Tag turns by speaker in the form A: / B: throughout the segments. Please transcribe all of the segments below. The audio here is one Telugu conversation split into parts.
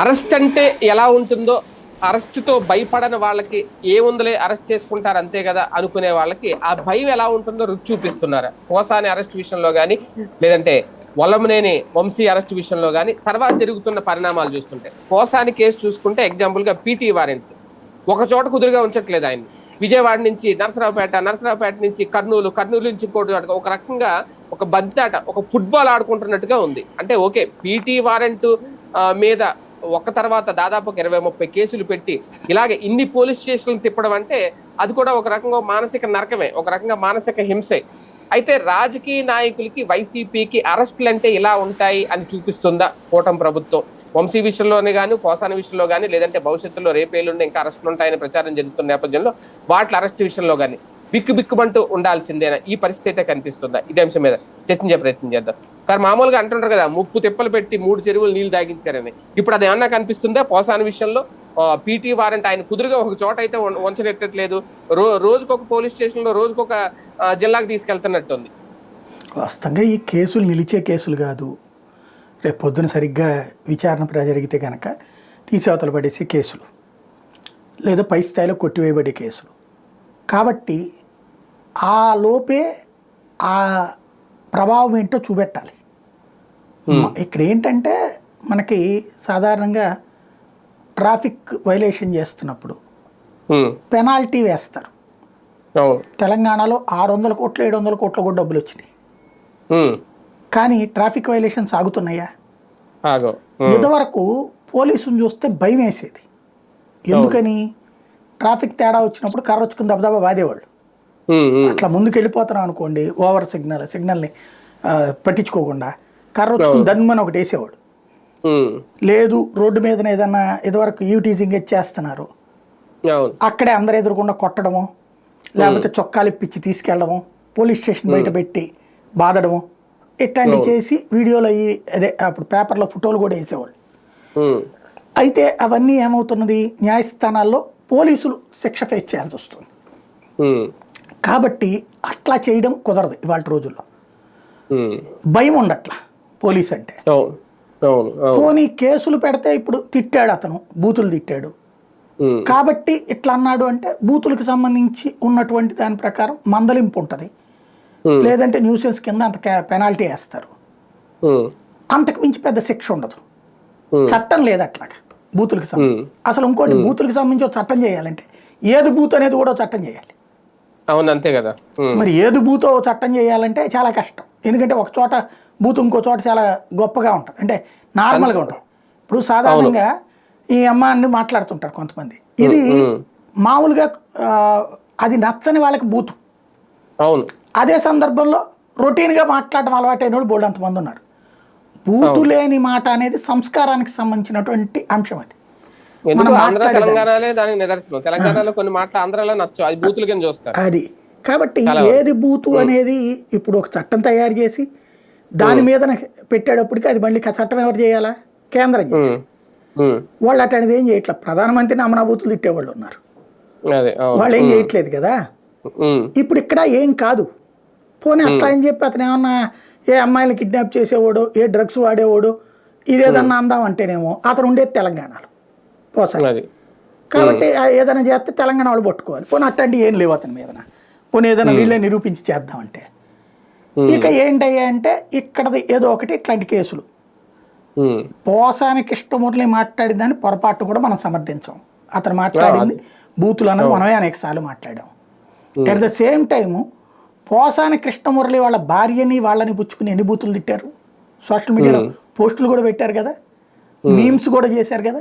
A: అరెస్ట్ అంటే ఎలా ఉంటుందో అరెస్ట్తో భయపడని వాళ్ళకి ఏముందలే అరెస్ట్ చేసుకుంటారు అంతే కదా అనుకునే వాళ్ళకి ఆ భయం ఎలా ఉంటుందో రుచి చూపిస్తున్నారు. కోసాని అరెస్ట్ విషయంలో కానీ లేదంటే వల్లమనేని వంశీ అరెస్ట్ విషయంలో కానీ తర్వాత జరుగుతున్న పరిణామాలు చూస్తుంటే కోసాని కేసు చూసుకుంటే ఎగ్జాంపుల్గా పీటీ వారెంట్. ఒక చోట కుదురుగా ఉంచట్లేదు ఆయన విజయవాడ నుంచి నరసరావుపేట నరసరావుపేట నుంచి కర్నూలు కర్నూలు నుంచి ఇంకోటి ఒక రకంగా ఒక బంతాట ఒక ఫుట్బాల్ ఆడుకుంటున్నట్టుగా ఉంది. అంటే ఓకే పీటీ వారెంట్ మీద ఒక తర్వాత దాదాపు ఒక ఇరవై ముప్పై కేసులు పెట్టి ఇలాగే ఇన్ని పోలీస్ స్టేషన్లు తిప్పడం అంటే అది కూడా ఒక రకంగా మానసిక నరకమే ఒక రకంగా మానసిక హింసే. అయితే రాజకీయ నాయకులకి వైసీపీకి అరెస్టులు అంటే ఇలా ఉంటాయి అని చూపిస్తుందా కూటమి ప్రభుత్వం? వంశీ విషయంలోనే కానీ పోసాన విషయంలో కానీ లేదంటే భవిష్యత్తులో రేపేళ్ళుండి ఇంకా అరెస్టులు ఉంటాయని ప్రచారం జరుగుతున్న నేపథ్యంలో వాటి అరెస్ట్ విషయంలో కానీ బిక్కు బిక్కుమంటూ ఉండాల్సిందేనా? ఈ పరిస్థితి అయితే కనిపిస్తుందా? ఇదే అంశం మీద చర్చించే ప్రయత్నం చేద్దాం. సార్ మామూలుగా అంటుంటారు కదా ముప్పు తిప్పలు పెట్టి మూడు చెరువులు నీళ్ళు తాగించారని. ఇప్పుడు అది ఏమన్నా కనిపిస్తుందా పోసాన విషయంలో? పీటీ వారెంట్ ఆయన కుదురుగా ఒక చోట అయితే వంచనెట్టట్లేదు. రో రోజుకొక పోలీస్ స్టేషన్లో రోజుకొక జిల్లాకు తీసుకెళ్తున్నట్టుంది.
B: వాస్తవంగా ఈ కేసులు నిలిచే కేసులు కాదు. రేపు పొద్దున సరిగ్గా విచారణ జరిగితే కనుక తీసేవతలు పడేసే కేసులు. లేదా పై స్థాయిలో కొట్టివేయబడే కేసులు. కాబట్టి ఆ లోపే ఆ ప్రభావం ఏంటో చూపెట్టాలి. ఇక్కడ ఏంటంటే మనకి సాధారణంగా ట్రాఫిక్ వైలేషన్ చేస్తున్నప్పుడు పెనాల్టీ వేస్తారు. తెలంగాణలో ఆరు వందల కోట్లు ఏడు వందల కోట్ల కూడా డబ్బులు వచ్చినాయి. కానీ ట్రాఫిక్ వైలేషన్స్ ఆగుతున్నాయా?
A: ఆగో ఉమ్,
B: ఇదివరకు పోలీసుని చూస్తే భయం వేసేది ఎందుకని ట్రాఫిక్ తేడా వచ్చినప్పుడు కర్ర వచ్చుకుని దెబ్బదెబ్బ బాధేవాళ్ళు అట్లా ముందుకు వెళ్ళిపోతున్నాం అనుకోండి ఓవర్ సిగ్నల్ సిగ్నల్ని పట్టించుకోకుండా కర్ర వచ్చుకుని దన్మని ఒకటి వేసేవాడు. లేదు రోడ్డు మీద ఏదన్నా ఇదివరకు ఈవిటీజింగ్ చేస్తున్నారు.
A: అవును.
B: అక్కడే అందరు ఎదురుకుండా కొట్టడము లేకపోతే చొక్కాలు ఇప్పించి తీసుకెళ్ళడము పోలీస్ స్టేషన్ బయట పెట్టి బాధడము ఇట్లాంటివి చేసి వీడియోలు అయ్యి అదే అప్పుడు పేపర్లో ఫోటోలు కూడా వేసేవాళ్ళు. అయితే అవన్నీ ఏమవుతున్నది? న్యాయస్థానాల్లో పోలీసులు శిక్ష ఫేస్ చేయాల్సి వస్తుంది. కాబట్టి అట్లా చేయడం కుదరదు ఇవాళ రోజుల్లో. భయం ఉండట్లా పోలీస్ అంటే పోనీ కేసులు పెడితే ఇప్పుడు తిట్టాడు అతను బూతులు తిట్టాడు. కాబట్టి ఇట్లా అన్నాడు అంటే బూతులకు సంబంధించి ఉన్నటువంటి దాని ప్రకారం మందలింపు ఉంటుంది. లేదంటే న్యూసెన్స్ కింద అంత పెనాల్టీ వేస్తారు. అంతకు మించి పెద్ద శిక్ష ఉండదు. చట్టం లేదు అట్లాగా బూతులకు సంబంధించి. అసలు ఇంకోటి బూతులకు సంబంధించి చట్టం చేయాలంటే ఏది బూత్ అనేది కూడా చట్టం చేయాలి.
A: అవును అంతే కదా.
B: మరి ఏది బూతో చట్టం చేయాలంటే చాలా కష్టం. ఎందుకంటే ఒక చోట బూత్ ఇంకో చోట చాలా గొప్పగా ఉంటుంది అంటే నార్మల్గా ఉంటుంది ఇప్పుడు సాధారణంగా ఈ అమ్మ అన్ని మాట్లాడుతుంటారు కొంతమంది. ఇది. మామూలుగా అది నచ్చని వాళ్ళకి బూతు.
A: అవును.
B: అదే సందర్భంలో రొటీన్గా మాట్లాడడం అలవాటైన వాళ్ళు బోల్డ్ అంతమంది ఉన్నారు. బూతు లేని మాట అనేది సంస్కారానికి సంబంధించినటువంటి అంశం అది.
A: ఎందుకు ఆంధ్ర. తెలంగాణలే దానికి నిదర్శనం. తెలంగాణలో కొన్ని మాటలు ఆంధ్రాలో నచ్చు అది బూతుల కింద చూస్తారు.
B: అది. కాబట్టి ఏది బూతు అనేది ఇప్పుడు ఒక చట్టం తయారు చేసి దాని మీద పెట్టేటప్పటికి అది మళ్ళీ చట్టం ఎవరు చేయాలా? కేంద్రం చేయాలి.
A: ఉమ్,
B: వాళ్ళు అట్లాంటిది ఏం చేయట్లేదు ప్రధానమంత్రిని అమనా బూతులు తిట్టేవాళ్ళు ఉన్నారు. వాళ్ళు ఏం చేయట్లేదు కదా? ఇప్పుడు ఇక్కడ ఏం కాదు. పోనీ అట్లా అని చెప్పి అతను ఏమన్నా ఏ అమ్మాయిని కిడ్నాప్ చేసేవాడు ఏ డ్రగ్స్ వాడేవాడు ఇదేదన్నా అందాం అంటేనేమో అతను ఉండేది తెలంగాణలో. పోసాలి
A: అది.
B: కాబట్టి ఏదైనా చేస్తే తెలంగాణ వాళ్ళు పట్టుకోవాలి. పోనీ అట్లాంటివి ఏం లేవు అతని మీదన పోనీ ఏదైనా వీళ్ళే నిరూపించి చేద్దామంటే. ఇక ఏంటయ్యా అంటే ఇక్కడది ఏదో ఒకటి ఇట్లాంటి కేసులు.
A: ఉమ్,
B: పోసాని కృష్ణమూర్తి మాట్లాడిన దాన్ని పొరపాటు కూడా మనం సమర్థించాం. అతను మాట్లాడింది బూతులు అన్నది మనమే అనేక సార్లు మాట్లాడాం at the same time Posani Krishnamurali వాళ్ళ భార్యని వాళ్ళని పుచ్చుకుని ఎన్ని బూతులు తిట్టారు? సోషల్ మీడియాలో పోస్టులు కూడా పెట్టారు కదా? మీమ్స్ కూడా చేశారు కదా?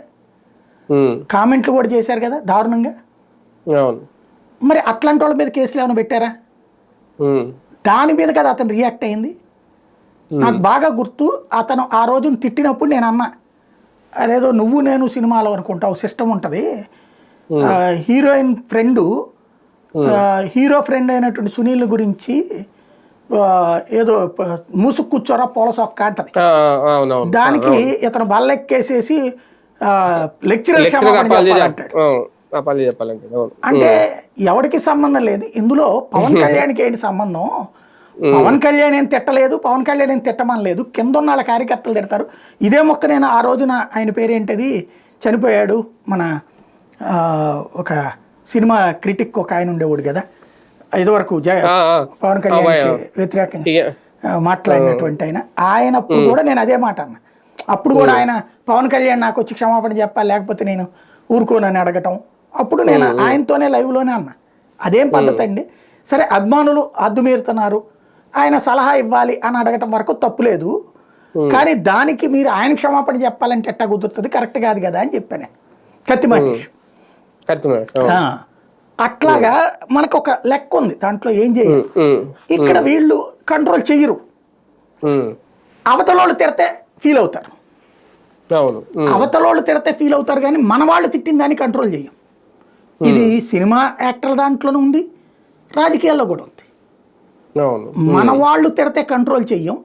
B: కామెంట్లు కూడా చేశారు కదా దారుణంగా? మరి అట్లాంటి వాళ్ళ మీద కేసులు ఏమైనా పెట్టారా? దాని మీద కదా అతను రియాక్ట్ అయింది. నాకు బాగా గుర్తు అతను ఆ రోజున తిట్టినప్పుడు నేను అన్నా అదేదో నువ్వు నేను సినిమాలో అనుకుంటావు సిస్టమ్ ఉంటుంది. హీరోయిన్ ఫ్రెండు హీరో ఫ్రెండ్ అయినటువంటి సునీల్ గురించి ఏదో మూసుకు కూర్చోరా పూల సొక్క అంటది దానికి ఇతను బల్లెక్కేసేసి లెక్చరర్ అంటే ఎవరికి సంబంధం లేదు. ఇందులో పవన్ కళ్యాణ్కి ఏంటి సంబంధం? పవన్ కళ్యాణ్ ఏం తిట్టలేదు పవన్ కళ్యాణ్ ఏం తిట్టమనలేదు కింద ఉన్న వాళ్ళ కార్యకర్తలు తిడతారు. ఇదే మొక్క నేను ఆ రోజున ఆయన పేరేంటది? చనిపోయాడు మన ఆ, ఒక సినిమా క్రిటిక్ ఒక ఆయన ఉండేవాడు కదా.
A: ఆ, ఆ.
B: పవన్ కళ్యాణ్కి వ్యతిరేకంగా మాట్లాడినటువంటి ఆయన. ఆయన అప్పుడు కూడా నేను అదే మాట అన్న. అప్పుడు కూడా ఆయన పవన్ కళ్యాణ్ నాకు వచ్చి క్షమాపణ చెప్పాలి లేకపోతే నేను ఊరుకోనని అడగటం. అప్పుడు నేను ఆయనతోనే లైవ్లోనే అన్నా. అదేం పద్ధతి అండి? సరే అభిమానులు అద్దుమీరుతున్నారు. ఆయన సలహా ఇవ్వాలి అని అడగటం వరకు తప్పులేదు కానీ దానికి మీరు ఆయన క్షమాపణ చెప్పాలంటే ఎట్టా కుదురుతుంది? కరెక్ట్ కాదు కదా అని చెప్పాను. కత్తి మహేష్ అట్లాగా మనకు ఒక లెక్క ఉంది. దాంట్లో ఏం చేయాలి ఇక్కడ వీళ్ళు కంట్రోల్ చెయ్యరు
A: ఉమ్,
B: అవతలోళ్ళు తిడితే ఫీల్ అవుతారు. అవతలోళ్ళు తిడితే ఫీల్ అవుతారు కానీ మన వాళ్ళు తిట్టిన దాన్ని కంట్రోల్ చేయం. ఇది సినిమా యాక్టర్ దాంట్లోనూ ఉంది రాజకీయాల్లో కూడా ఉంది. మన వాళ్ళు తిడితే కంట్రోల్ చెయ్యం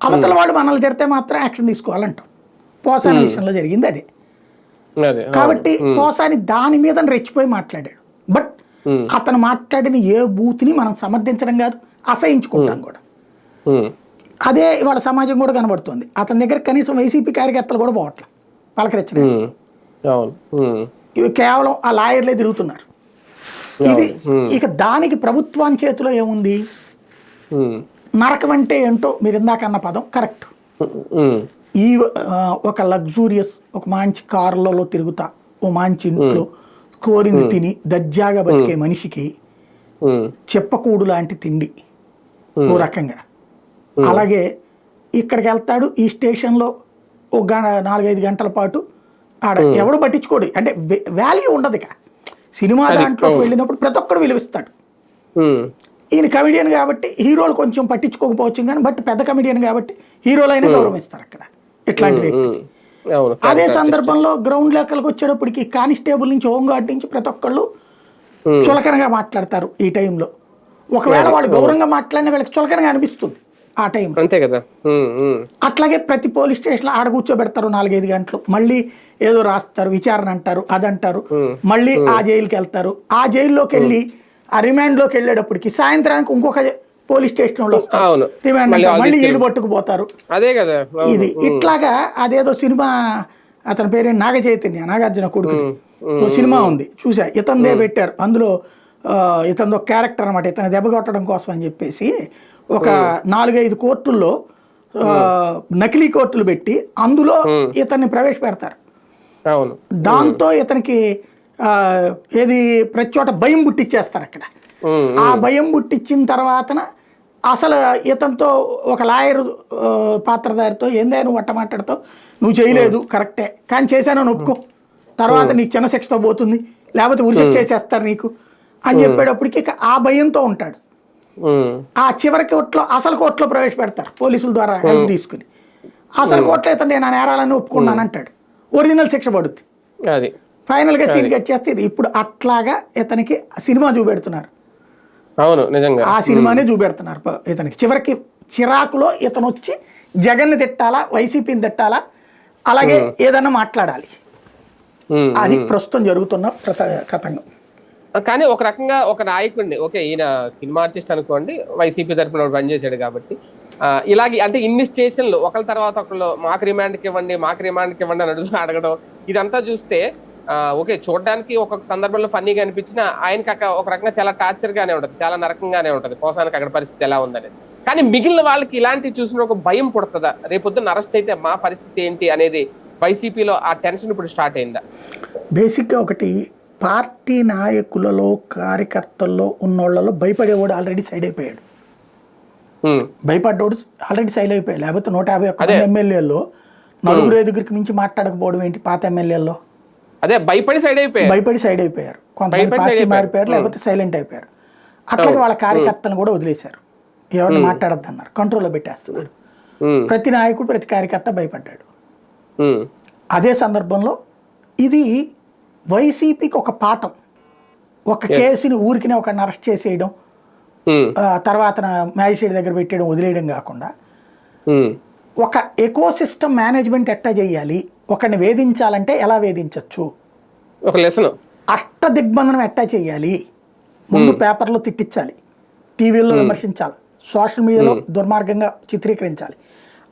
B: అవతల వాళ్ళు మనల్ని తిడితే మాత్రం యాక్షన్ తీసుకోవాలంటాం. పోసాని విషయంలో జరిగింది అదే. కాబట్టి పోసాని దాని మీద రెచ్చిపోయి మాట్లాడాడు. బట్ అతను మాట్లాడిన ఏ బూత్ని మనం సమర్థించడం కాదు అసహించుకుంటాం కూడా. అదే ఇవాళ సమాజం కూడా కనబడుతుంది. అతని దగ్గర కనీసం వైసీపీ కార్యకర్తలు కూడా పోవట్లే. పలకరించిన ఇవి కేవలం ఆ లాయర్లే తిరుగుతున్నారు. ఇది ఇక దానికి ప్రభుత్వం చేతిలో ఏముంది? నరకం అంటే ఏంటో మీరు ఇందాక అన్న పదం కరెక్ట్. ఈ ఒక లగ్జూరియస్ ఒక మంచి కార్లలో తిరుగుతా ఓ మంచి ఇంట్లో కోరింది తిని దర్జాగా బతికే మనిషికి చెప్పకూడు లాంటి తిండి. ఓ రకంగా. అలాగే ఇక్కడికి వెళ్తాడు ఈ స్టేషన్లో ఒక నాలుగైదు గంటల పాటు ఆడ ఎవడు పట్టించుకోడు. అంటే వాల్యూ ఉండదు ఇక. సినిమా దాంట్లోకి వెళ్ళినప్పుడు ప్రతి ఒక్కడు విలువిస్తాడు. ఈయన కమిడియన్ కాబట్టి హీరోలు కొంచెం పట్టించుకోకపోవచ్చు కానీ బట్ పెద్ద కమిడియన్ కాబట్టి హీరోలైనా గౌరవిస్తారు అక్కడ ఇట్లాంటి వ్యక్తి. అదే సందర్భంలో గ్రౌండ్ లెక్కలకు వచ్చేటప్పటికి కానిస్టేబుల్ నుంచి హోంగార్డ్ నుంచి ప్రతి ఒక్కళ్ళు చులకనగా మాట్లాడతారు ఈ టైంలో ఒకవేళ వాళ్ళు గౌరవంగా మాట్లాడిన వీళ్ళకి చులకనగా అనిపిస్తుంది. ఆ టైం.
A: అంతే కదా.
B: అట్లాగే ప్రతి పోలీస్ స్టేషన్లో ఆడ కూర్చోబెడతారు నాలుగైదు గంటలు. మళ్ళీ ఏదో రాస్తారు విచారణ అంటారు అదంటారు. మళ్ళీ ఆ జైలుకి వెళ్తారు. ఆ జైల్లోకి వెళ్ళి ఆ రిమాండ్లోకి వెళ్ళేటప్పటికి సాయంత్రానికి ఇంకొక పోలీస్ స్టేషన్లో వస్తారు.
A: అవును.
B: రిమాండ్
A: మళ్ళీ
B: అంటారు.
A: వాళ్ళు
B: మళ్ళీ ఈడు పట్టుకుపోతారు
A: అదే కదా.
B: ఇది ఇట్లాగా అదేదో సినిమా అతని పేరు నాగ చైతన్య నాగార్జున కొడుకుది. ఓ సినిమా ఉంది. చూసా. ఇతందే పెట్టారు. అందులో ఇతనిది ఒక క్యారెక్టర్ అనమాట ఇతను దెబ్బ కొట్టడం కోసం అని చెప్పేసి ఒక నాలుగైదు కోర్టుల్లో నకిలీ కోర్టులు పెట్టి అందులో ఇతన్ని ప్రవేశపెడతారు. దాంతో ఇతనికి ఏది ప్రతి చోట భయం పుట్టిచ్చేస్తారు అక్కడ. ఆ భయం పుట్టించిన తర్వాతన అసలు ఇతనితో ఒక లాయర్ పాత్రధారితో ఏందే నువ్వు అట్ట మాట్లాడతావు? నువ్వు చేయలేదు కరెక్టే. కానీ చేశానని ఒప్పుకో. తర్వాత నీకు చిన్న శిక్షతో పోతుంది. లేకపోతే ఉరిశిక్ష చేసేస్తారు నీకు. అని చెప్పేటప్పటికి ఆ భయంతో ఉంటాడు.
A: ఆ
B: చివరి కోర్టులో అసలు కోర్టులో ప్రవేశపెడతారు పోలీసుల ద్వారా హెల్ప్ తీసుకుని. అసలు కోర్టులో ఇతను నేను ఆ నేరాలను ఒప్పుకున్నాను అంటాడు. ఒరిజినల్ శిక్ష పడుద్ది.
A: అది.
B: ఫైనల్గా సీన్ కట్ చేస్తే ఇది ఇప్పుడు అట్లాగా ఇతనికి సినిమా చూపెడుతున్నారు.
A: అవును నిజంగా.
B: ఆ సినిమానే చూపెడుతున్నారు ఇతనికి. చివరికి చిరాకులో ఇతను వచ్చి జగన్ని తిట్టాలా వైసీపీని తిట్టాలా అలాగే ఏదన్నా మాట్లాడాలి. అది ప్రస్తుతం జరుగుతున్న ప్రత- కథంగం
A: కానీ ఒక రకంగా ఒక నాయకుడిని ఓకే ఈయన సినిమా ఆర్టిస్ట్ అనుకోండి వైసీపీ తరఫున పనిచేశాడు కాబట్టి. ఇలాగే అంటే ఇన్ని స్టేషన్లు ఒకళ్ళ తర్వాత ఒకళ్ళు మాకు రిమాండ్కి ఇవ్వండి మాకు రిమాండ్కి ఇవ్వండి అని అడుగు అడగడం ఇదంతా చూస్తే ఓకే చూడడానికి ఒక్కొక్క సందర్భంలో ఫన్నీగా అనిపించిన ఆయనకి అక్కడ ఒక రకంగా చాలా టార్చర్గానే ఉంటుంది చాలా నరకంగానే ఉంటుంది కోసానికి అక్కడ పరిస్థితి ఎలా ఉందనేది. కానీ మిగిలిన వాళ్ళకి ఇలాంటివి చూసిన ఒక భయం పుడుతుందా? రేపొద్దున అరెస్ట్ అయితే మా పరిస్థితి ఏంటి అనేది వైసీపీలో ఆ టెన్షన్ ఇప్పుడు స్టార్ట్ అయిందా?
B: బేసిక్గా ఒకటి పార్టీ నాయకులలో కార్యకర్తల్లో ఉన్నోళ్ళలో భయపడేవాడు ఆల్రెడీ సైడ్ అయిపోయాడు. భయపడ్డోడు ఆల్రెడీ సైడ్ అయిపోయాడు. లేకపోతే నూట యాభై ఒక్క మంది ఎమ్మెల్యేల్లో నలుగురు ఐదుగురికి మించి మాట్లాడకపోవడం ఏంటి? పాత ఎమ్మెల్యేల్లో.
A: అదే భయపడి సైడ్ అయిపోయారు.
B: భయపడి సైడ్ అయిపోయారు. కొంతమంది పార్టీ మారిపోయారు లేకపోతే సైలెంట్ అయిపోయారు. అట్లాగే వాళ్ళ కార్యకర్తలను కూడా వదిలేశారు. ఎవరిని మాట్లాడద్దు అన్నారు కంట్రోల్లో పెట్టేస్తున్నారు. ప్రతి నాయకుడు ప్రతి కార్యకర్త భయపడ్డాడు. అదే సందర్భంలో ఇది వైసీపీకి ఒక పాఠం. ఒక కేసుని ఊరికినే ఒక అరెస్ట్ చేసేయడం ఆ, తర్వాత మ్యాజిస్ట్రేట్ దగ్గర పెట్టేయడం వదిలేయడం కాకుండా
A: ఉమ్,
B: ఒక ఎకో సిస్టమ్ మేనేజ్మెంట్ ఎట్టా చేయాలి ఒకరిని వేధించాలంటే ఎలా వేధించవచ్చు
A: ఒక లెసన్.
B: అష్ట దిగ్బంధనం ఎట్టా చేయాలి? ముందు పేపర్లో తిట్టించాలి టీవీలో విమర్శించాలి సోషల్ మీడియాలో దుర్మార్గంగా చిత్రీకరించాలి.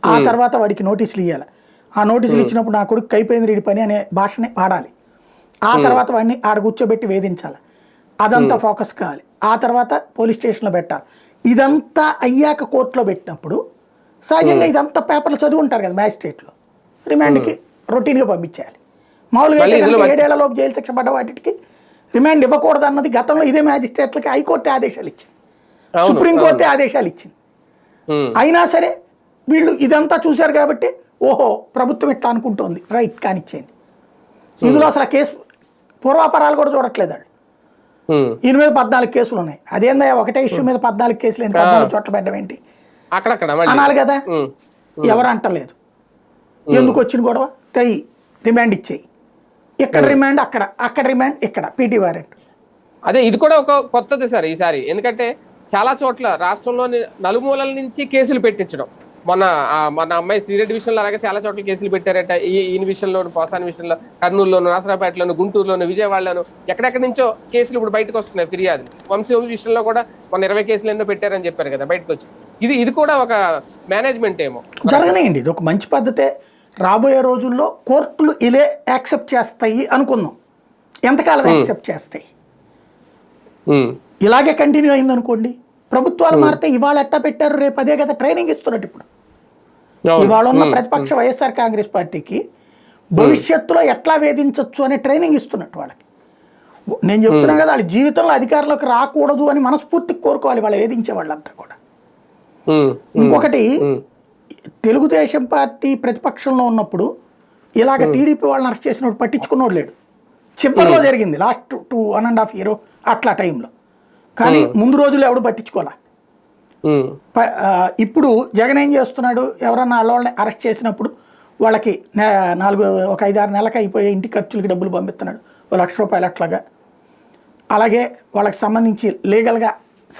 B: ఆ తర్వాత వాడికి నోటీసులు ఇవ్వాలి ఆ నోటీసులు ఇచ్చినప్పుడు నా కొడుకు కైపోయింది రెడ్డి పని అనే భాషని వాడాలి. ఆ తర్వాత వాడిని ఆడ కూర్చోబెట్టి వేధించాలి. అదంతా ఫోకస్ కావాలి. ఆ తర్వాత పోలీస్ స్టేషన్లో పెట్టాలి. ఇదంతా అయ్యాక కోర్టులో పెట్టినప్పుడు సహజంగా ఇదంతా పేపర్లు చదువుంటారు కదా మ్యాజిస్ట్రేట్లో. రిమాండ్కి రొటీన్గా పంపించేయాలి. మామూలుగా అయితే కనుక ఏడేళ్ళలోపు జైలు శిక్ష పడ్డ వాటికి రిమాండ్ ఇవ్వకూడదు అన్నది గతంలో ఇదే మ్యాజిస్ట్రేట్లకి హైకోర్టు ఆదేశాలు ఇచ్చింది. సుప్రీంకోర్టు ఆదేశాలు ఇచ్చింది. అయినా సరే వీళ్ళు ఇదంతా చూశారు కాబట్టి ఓహో ప్రభుత్వం ఇట్లా అనుకుంటోంది. రైట్ కానిచ్చేయండి. ఇందులో అసలు ఆ కేసు పూర్వాపరాలు కూడా చూడట్లేదు వాళ్ళు
A: ఉమ్.
B: ఈయన మీద పద్నాలుగు కేసులు ఉన్నాయి. అదేందా ఒకటే ఇష్యూ మీద పద్నాలుగు కేసులు ఏంటి పద్నాలుగు చోట్ల పెట్టడం ఏంటి? అనాలి కదా. ఎవరు అంటలేదు. ఎందుకు వచ్చిన గొడవ? తెయ్యి రిమాండ్ ఇచ్చేయి. ఇక్కడ రిమాండ్ అక్కడ అక్కడ రిమాండ్ ఇక్కడ పీటీ వారెంట్.
A: అదే ఇది కూడా ఒక కొత్తది సార్ ఈసారి. ఎందుకంటే చాలా చోట్ల రాష్ట్రంలోని నలుమూలల నుంచి కేసులు పెట్టించడం. మొన్న మన అమ్మాయి శ్రీరెడ్డి విషయంలో అలాగే చాలా చోట్ల కేసులు పెట్టారట. ఈ ఈయన విషయంలో పోసాని విషయంలో కర్నూలులోను నాసరాపేటలోను గుంటూరులోను విజయవాడలోను ఎక్కడెక్కడి నుంచో కేసులు ఇప్పుడు బయటకు వస్తున్నాయి ఫిర్యాదు. వంశీ విషయంలో కూడా మొన్న ఇరవై కేసులు ఎన్నో పెట్టారని చెప్పారు కదా బయటకు వచ్చి ఇది ఇది కూడా ఒక మేనేజ్మెంట్ ఏమో.
B: జరగనేయండి. ఇది ఒక మంచి పద్ధతే. రాబోయే రోజుల్లో కోర్టులు ఇలే యాక్సెప్ట్ చేస్తాయి అనుకుందాం ఎంతకాలం యాక్సెప్ట్ చేస్తాయి? ఇలాగే కంటిన్యూ అయింది అనుకోండి ప్రభుత్వాలు మారితే ఇవాళ ఎట్టా పెట్టారు రేపు అదే కదా ట్రైనింగ్ ఇస్తున్నట్టు ఇప్పుడు. ఇవాళ ఉన్న ప్రతిపక్ష వైఎస్ఆర్ కాంగ్రెస్ పార్టీకి భవిష్యత్తులో ఎట్లా వేధించవచ్చు అనే ట్రైనింగ్ ఇస్తున్నట్టు వాళ్ళకి. నేను చెప్తున్నాను కదా వాళ్ళ జీవితంలో అధికారంలోకి రాకూడదు అని మనస్ఫూర్తికి కోరుకోవాలి వాళ్ళు వేధించే వాళ్ళంతా కూడా. ఇంకొకటి తెలుగుదేశం పార్టీ ప్రతిపక్షంలో ఉన్నప్పుడు ఇలాగ టీడీపీ వాళ్ళని అరెస్ట్ చేసినప్పుడు పట్టించుకున్నోడు లేడు. చివరిలో జరిగింది last two one and half year అట్లా టైంలో. కానీ ముందు రోజులు ఎవడు పట్టించుకోలే ఇప్పుడు జగన్ ఏం చేస్తున్నాడు? ఎవరన్నా వాళ్ళని అరెస్ట్ చేసినప్పుడు వాళ్ళకి నాలుగు ఒక ఐదారు నెలలకు అయిపోయే ఇంటి ఖర్చులకి డబ్బులు పంపిస్తున్నాడు. ఓ లక్ష రూపాయలు అట్లాగా. అలాగే వాళ్ళకి సంబంధించి లీగల్గా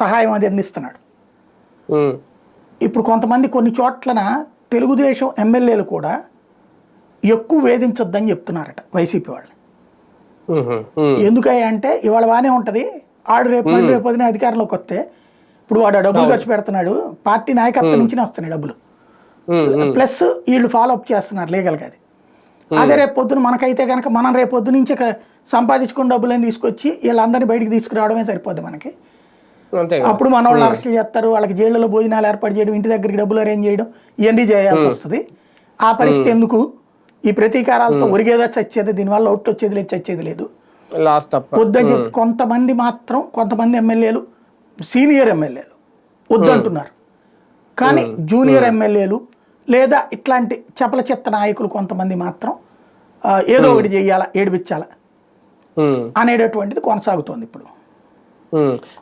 B: సహాయం అది అందిస్తున్నాడు. ఇప్పుడు కొంతమంది కొన్ని చోట్లన తెలుగుదేశం ఎమ్మెల్యేలు కూడా ఎక్కువ వేధించొద్దని చెప్తున్నారట వైసీపీ వాళ్ళు అంటే ఇవాళ బాగానే ఉంటుంది. ఆడు రేపు రేపు అధికారంలోకి వస్తే ఇప్పుడు వాడు డబ్బులు ఖర్చు పెడుతున్నాడు పార్టీ నాయకత్వం నుంచినే వస్తున్నాయి డబ్బులు. ప్లస్ వీళ్ళు ఫాలో అప్ చేస్తున్నారు లీగల్గా అది. అదే రేపు పొద్దున మనకైతే కనుక మనం రేపు పొద్దు నుంచి సంపాదించుకున్న డబ్బులని తీసుకొచ్చి వీళ్ళందరినీ బయటికి తీసుకురావడమే సరిపోద్ది మనకి. అప్పుడు మన వాళ్ళు అరెస్టులు చేస్తారు వాళ్ళకి జైళ్ళలో భోజనాలు ఏర్పాటు చేయడం ఇంటి దగ్గరికి డబ్బులు అరేంజ్ చేయడం ఇవన్నీ చేయాల్సి వస్తుంది. ఆ పరిస్థితి ఎందుకు? ఈ ప్రతీకారాలతో ఒరిగేదా చచ్చేది? దీనివల్ల ఒట్టు వచ్చేది లేదు చచ్చేది లేదు. చెప్పి కొంతమంది మాత్రం కొంతమంది ఎమ్మెల్యేలు సీనియర్ ఎమ్మెల్యేలు వద్దంటున్నారు కానీ జూనియర్ ఎమ్మెల్యేలు లేదా ఇట్లాంటి చపల చెత్త నాయకులు కొంతమంది మాత్రం ఏదో ఒకటి చెయ్యాలా ఏడిపించాలా అనేటటువంటిది కొనసాగుతోంది ఇప్పుడు.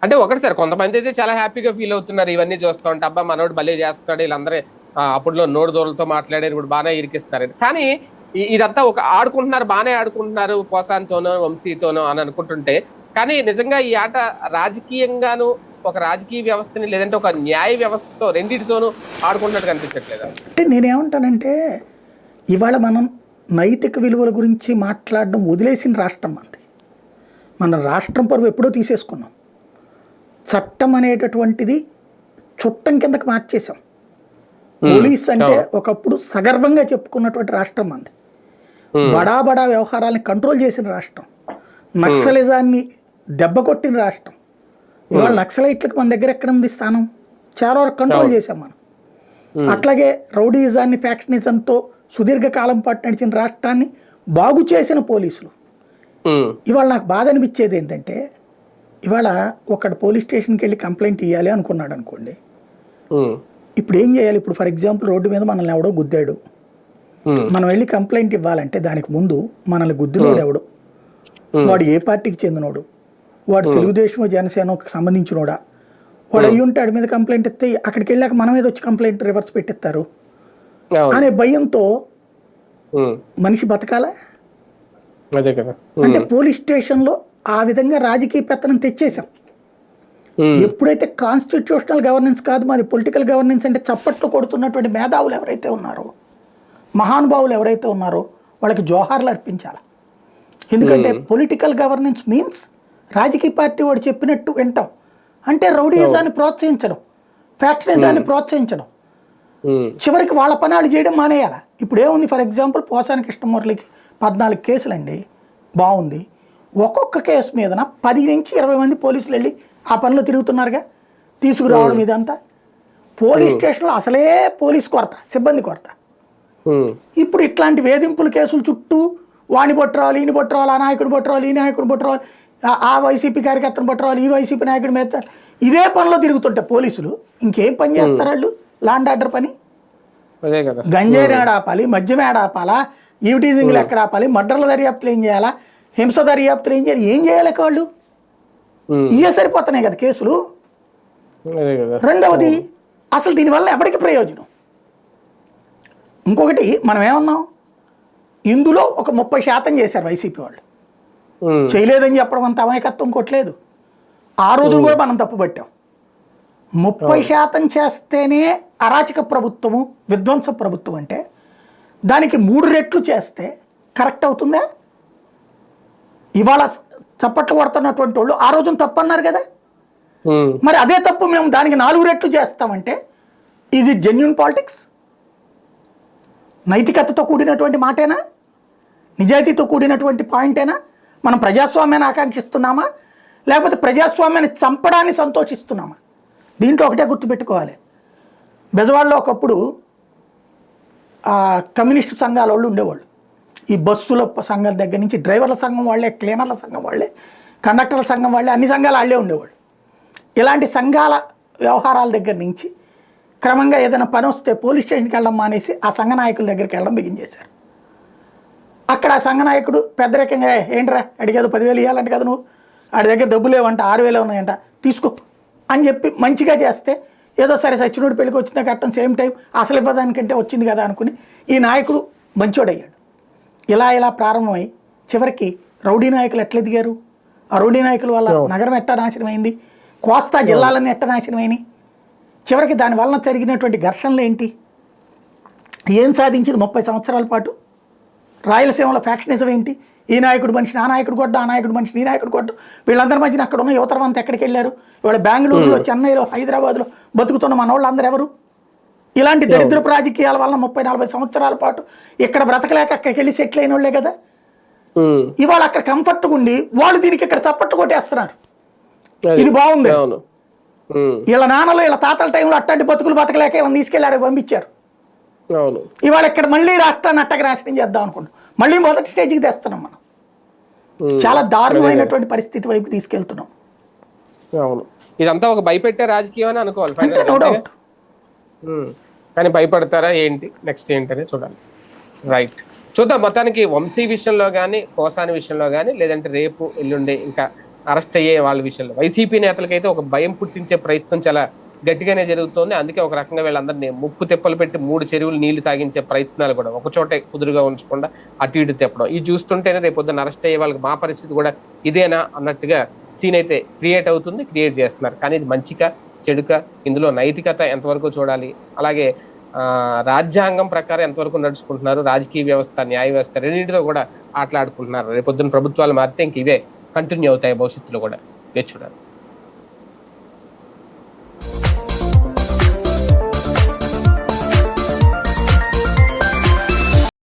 A: అంటే ఒకటి సార్ కొంతమంది అయితే చాలా హ్యాపీగా ఫీల్ అవుతున్నారు. ఇవన్నీ చూస్తూ ఉంటే అబ్బా మనోడు భలే చేస్తున్నాడు. వీళ్ళందరూ అప్పుడులో నోడు దూరలతో మాట్లాడారు. ఇప్పుడు బాగానే ఇరికిస్తారు. కానీ ఇదంతా ఒక ఆడుకుంటున్నారు బాగానే ఆడుకుంటున్నారు. పోసాన్తోనో వంశీతోనో అని అనుకుంటుంటే కానీ నిజంగా ఈ ఆట రాజకీయంగాను ఒక రాజకీయ వ్యవస్థని లేదంటే ఒక న్యాయ వ్యవస్థతో రెండింటితోనూ ఆడుకుంటున్నట్టు కనిపించట్లేదా?
B: అంటే నేనేమంటానంటే ఇవాళ మనం నైతిక విలువల గురించి మాట్లాడడం వదిలేసిన రాష్ట్రం మనది మన రాష్ట్రం పరువు ఎప్పుడో తీసేసుకున్నాం. చట్టం అనేటటువంటిది చుట్టం కిందకి మార్చేసాం పోలీస్ అంటే ఒకప్పుడు సగర్వంగా చెప్పుకున్నటువంటి రాష్ట్రం మనది బడా బడా వ్యవహారాలను కంట్రోల్ చేసిన రాష్ట్రం. నక్సలిజాన్ని దెబ్బ కొట్టిన రాష్ట్రం. ఇవాళ నక్సలైట్లకు మన దగ్గర ఎక్కడ ఉంది స్థానం? చాలా వరకు కంట్రోల్ చేసాం మనం. అట్లాగే రౌడీయిజాన్ని ఫ్యాక్షనిజంతో సుదీర్ఘకాలం పాటు నడిచిన రాష్ట్రాన్ని బాగు చేసిన పోలీసులు. ఇవాళ నాకు బాధ అనిపించేది ఏంటంటే ఇవాళ ఒకడు పోలీస్ స్టేషన్కి వెళ్ళి కంప్లైంట్ ఇవ్వాలి అనుకున్నాడు అనుకోండి. ఇప్పుడు ఏం చేయాలి? ఇప్పుడు ఫర్ ఎగ్జాంపుల్ రోడ్డు మీద మనల్ని ఎవడో గుద్దాడు. మనం వెళ్ళి కంప్లైంట్ ఇవ్వాలంటే దానికి ముందు మనల్ని గుద్దినోడు ఎవడు? వాడు ఏ పార్టీకి చెందినోడు? వాడు తెలుగుదేశం జనసేనకు సంబంధించినోడా? వాడు అయ్యి ఉంటే వాడి మీద కంప్లైంట్ ఇస్తే అక్కడికి వెళ్ళాక మన మీద వచ్చి కంప్లైంట్ రివర్స్ పెట్టిస్తారు అనే భయంతో మనిషి బతకాలా?
A: అదే కదా.
B: అంటే పోలీస్ స్టేషన్లో ఆ విధంగా రాజకీయ పెత్తనం తెచ్చేసాం ఎప్పుడైతే కాన్స్టిట్యూషనల్ గవర్నెన్స్ కాదు మాది పొలిటికల్ గవర్నెన్స్ అంటే చప్పట్లు కొడుతున్నటువంటి మేధావులు ఎవరైతే ఉన్నారో మహానుభావులు ఎవరైతే ఉన్నారో వాళ్ళకి జోహార్లు అర్పించాలి? ఎందుకంటే పొలిటికల్ గవర్నెన్స్ మీన్స్ రాజకీయ పార్టీ వాడు చెప్పినట్టు వింటాం. అంటే రౌడీయిజాన్ని ప్రోత్సహించడం ఫ్యాక్షనిజాన్ని ప్రోత్సహించడం. చివరికి వాళ్ళ పని వాళ్ళు చేయడం మానేయాల? ఇప్పుడు ఏముంది? ఫర్ ఎగ్జాంపుల్ పోసాని కృష్ణమూర్తికి పద్నాలుగు కేసులండి. బాగుంది. ఒక్కొక్క కేసు మీదన పది నుంచి ఇరవై మంది పోలీసులు వెళ్ళి ఆ పనిలో తిరుగుతున్నారుగా? తీసుకురావడం ఇదంతా? పోలీస్ స్టేషన్లో అసలే పోలీస్ కొరత సిబ్బంది కొరత. ఇప్పుడు ఇట్లాంటి వేధింపుల కేసులు చుట్టూ వాణి పట్టురావాలి ఈయన పట్టురావాలి ఆ నాయకుడు పట్టురావాలి ఈ నాయకుడు పట్టురావాలి ఆ- వైసీపీ కార్యకర్తను పట్టురావాలి ఈ వైసీపీ నాయకుడి మీద ఇదే పనిలో తిరుగుతుంటే పోలీసులు ఇంకేం పని చేస్తారు వాళ్ళు? లాండ్ ఆర్డర్ పని? గంజాయిని ఆడాపాలి మద్యం ఆడాపాలా ఈవిటీజింగ్లు ఎక్కడ ఆపాలి మర్డర్ల దర్యాప్తులు ఏం చేయాలా హింస దర్యాప్తులు ఏం చేయాలి ఏం చేయాలి వాళ్ళు? ఇవే సరిపోతున్నాయి కదా కేసులు. రెండవది అసలు దీనివల్ల ఎవరికి ప్రయోజనం? ఇంకొకటి మనం ఏమన్నాం ఇందులో ఒక ముప్పై శాతం చేశారు వైసీపీ వాళ్ళు. చేయలేదని చెప్పడం అంత అమాయకత్వం కొట్టలేదు. ఆ రోజున కూడా మనం తప్పు పట్టాం. ముప్పై శాతం చేస్తేనే అరాచక ప్రభుత్వము విధ్వంస ప్రభుత్వం అంటే దానికి మూడు రెట్లు చేస్తే కరెక్ట్ అవుతుందా? ఇవాళ చప్పట్లు కొడుతున్నటువంటి వాళ్ళు ఆ రోజున తప్పు అన్నారు కదా మరి అదే తప్పు మేము దానికి నాలుగు రెట్లు చేస్తామంటే ఈజ్ ఇట్ జెన్యున్ పాలిటిక్స్ నైతికతతో కూడినటువంటి మాటేనా? నిజాయితీతో కూడినటువంటి పాయింటేనా మనం ప్రజాస్వామ్యాన్ని ఆకాంక్షిస్తున్నామా? లేకపోతే ప్రజాస్వామ్యాన్ని చంపడాన్ని సంతోషిస్తున్నామా? దీంట్లో ఒకటే గుర్తుపెట్టుకోవాలి. బెజవాడలో ఒకప్పుడు కమ్యూనిస్టు సంఘాల వాళ్ళు ఉండేవాళ్ళు. ఈ బస్సుల సంఘం దగ్గర నుంచి డ్రైవర్ల సంఘం వాళ్ళే క్లీనర్ల సంఘం వాళ్ళే కండక్టర్ల సంఘం వాళ్ళే అన్ని సంఘాలు వాళ్ళే ఉండేవాళ్ళు. ఇలాంటి సంఘాల వ్యవహారాల దగ్గర నుంచి క్రమంగా ఏదైనా పని వస్తే పోలీస్ స్టేషన్కి వెళ్ళడం మానేసి ఆ సంఘ నాయకుల దగ్గరికి వెళ్ళడం బిగించేశారు అక్కడ ఆ సంఘ నాయకుడు పెద్దరికంగా "ఏ, ఏంట్రా? అడిగేదో పదివేలు ఇవ్వాలంట కదా నువ్వు. ఆడి దగ్గర డబ్బులు లేవంట ఆరు వేలు ఉన్నాయంట. తీసుకో. అని చెప్పి మంచిగా చేస్తే ఏదో సరే సచ్చినోడు పెళ్ళికి వచ్చిందా కట్టడం సేమ్ టైం అసలు ఇవ్వడానికంటే వచ్చింది కదా అనుకుని ఈ నాయకుడు మంచోడయ్యాడు. ఇలా ఇలా ప్రారంభమై చివరికి రౌడీ నాయకులు ఎట్లా ఎదిగారు? ఆ రౌడీ నాయకుల వల్ల నగరం ఎట్ట నాశనమైంది? కోస్తా జిల్లాలన్నీ ఎట్ట నాశనమైనాయి? చివరికి దాని వలన జరిగినటువంటి ఘర్షణలు ఏంటి? ఏం సాధించింది ముప్పై సంవత్సరాల పాటు? రాయలసీమలో ఫ్యాక్షనిజం ఏంటి? ఈ నాయకుడు మనిషిని ఆ నాయకుడు కొట్టు ఆ నాయకుడు మనిషిని ఈ నాయకుడు కొట్టు. వీళ్ళందరి మధ్యన అక్కడ ఉన్న యువతరం అంతా ఎక్కడికి వెళ్ళారు? ఇవాళ బెంగళూరులో చెన్నైలో హైదరాబాద్లో బతుకుతున్న మన వాళ్ళందరూ ఎవరు? ఇలాంటి దరిద్రపు రాజకీయాల వలన ముప్పై నలభై సంవత్సరాల పాటు ఇక్కడ బ్రతకలేక అక్కడికి వెళ్ళి సెటిల్ అయిన వాళ్ళే కదా? ఇవాళ అక్కడ కంఫర్ట్గా ఉండి వాళ్ళు దీనికి ఇక్కడ చప్పట్లు కొట్టేస్తున్నారు. ఇది బాగుంది. వీళ్ళ నాన్నలు వీళ్ళ తాతల టైంలో అట్లాంటి బతుకులు బతకలేక వీళ్ళని తీసుకెళ్ళి ఆడికి పంపించారు. ఇవాళ ఇక్కడ మళ్ళీ రాష్ట్రాన్ని అట్టగా నాశనం చేద్దాం అనుకుంటాం మళ్ళీ మొదటి స్టేజ్కి తెస్తున్నాం మనం. చాలా దారుణమైనటువంటి పరిస్థితి వైపు తీసుకెళ్తున్నాం.
A: అవును. ఇదంతా ఒక భయపెట్టే రాజకీయం అని అనుకోవాలి
B: అంతే నో. డౌట్
A: కానీ భయపడతారా ఏంటి? నెక్స్ట్ ఏంటనే చూడాలి. రైట్ చూద్దాం మొత్తానికి వంశీ విషయంలో కానీ కోసాని విషయంలో కానీ లేదంటే రేపు ఎల్లుండే ఇంకా అరెస్ట్ అయ్యే వాళ్ళ విషయంలో. వైసీపీ నేతలకైతే ఒక భయం పుట్టించే ప్రయత్నం చాలా గట్టిగానే జరుగుతోంది. అందుకే ఒక రకంగా వీళ్ళందరినీ ముప్పు తెప్పలు పెట్టి మూడు చెరువులు నీళ్ళు తాగించే ప్రయత్నాలు కూడా ఒక చోటే కుదురుగా ఉంచకుండా అటు ఇటు తెప్పడం. ఇది చూస్తుంటేనే రేపు పొద్దున్న అరెస్ట్ అయ్యే వాళ్ళకి మా పరిస్థితి కూడా ఇదేనా అన్నట్టుగా సీన్ అయితే క్రియేట్ అవుతుంది క్రియేట్ చేస్తున్నారు. కానీ ఇది మంచిక చెడుక ఇందులో నైతికత ఎంతవరకు చూడాలి? అలాగే రాజ్యాంగం ప్రకారం ఎంతవరకు నడుచుకుంటున్నారు? రాజకీయ వ్యవస్థ న్యాయ వ్యవస్థ రెండింటితో కూడా ఆటలాడుకుంటున్నారు. రేపొద్దున ప్రభుత్వాలు మారితే ఇంక ఇవే కంటిన్యూ అవుతాయి భవిష్యత్తులో కూడా. వేచి చూడాలి.